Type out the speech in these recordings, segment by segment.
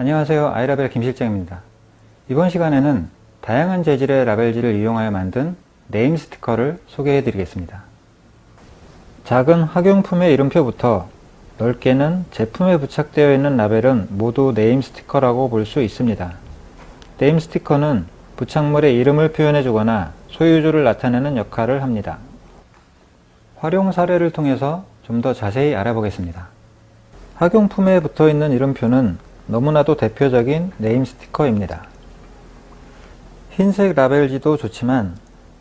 안녕하세요. 아이라벨 김실장입니다. 이번 시간에는 다양한 재질의 라벨지를 이용하여 만든 네임 스티커를 소개해 드리겠습니다. 작은 학용품의 이름표부터 넓게는 제품에 부착되어 있는 라벨은 모두 네임 스티커라고 볼 수 있습니다. 네임 스티커는 부착물의 이름을 표현해 주거나 소유주를 나타내는 역할을 합니다. 활용 사례를 통해서 좀 더 자세히 알아보겠습니다. 학용품에 붙어 있는 이름표는 너무나도 대표적인 네임 스티커입니다. 흰색 라벨지도 좋지만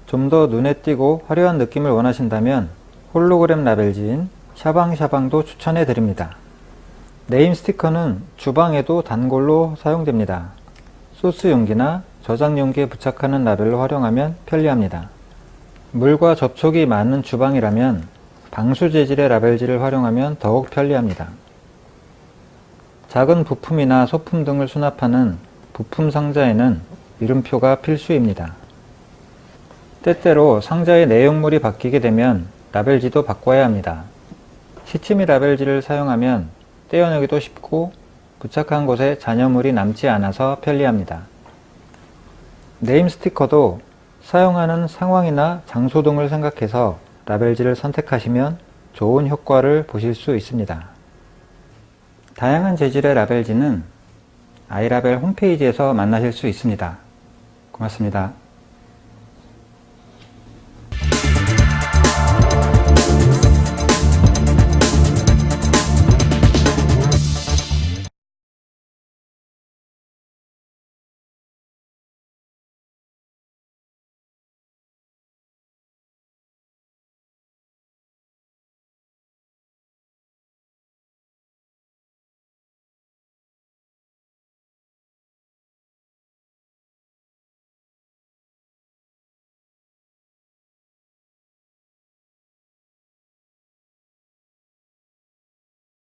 좀 더 눈에 띄고 화려한 느낌을 원하신다면 홀로그램 라벨지인 샤방샤방도 추천해 드립니다. 네임 스티커는 주방에도 단골로 사용됩니다. 소스 용기나 저장 용기에 부착하는 라벨로 활용하면 편리합니다. 물과 접촉이 많은 주방이라면 방수 재질의 라벨지를 활용하면 더욱 편리합니다. 작은 부품이나 소품 등을 수납하는 부품 상자에는 이름표가 필수입니다. 때때로 상자의 내용물이 바뀌게 되면 라벨지도 바꿔야 합니다. 시치미 라벨지를 사용하면 떼어내기도 쉽고 부착한 곳에 잔여물이 남지 않아서 편리합니다. 네임 스티커도 사용하는 상황이나 장소 등을 생각해서 라벨지를 선택하시면 좋은 효과를 보실 수 있습니다. 다양한 재질의 라벨지는 아이라벨 홈페이지에서 만나실 수 있습니다. 고맙습니다.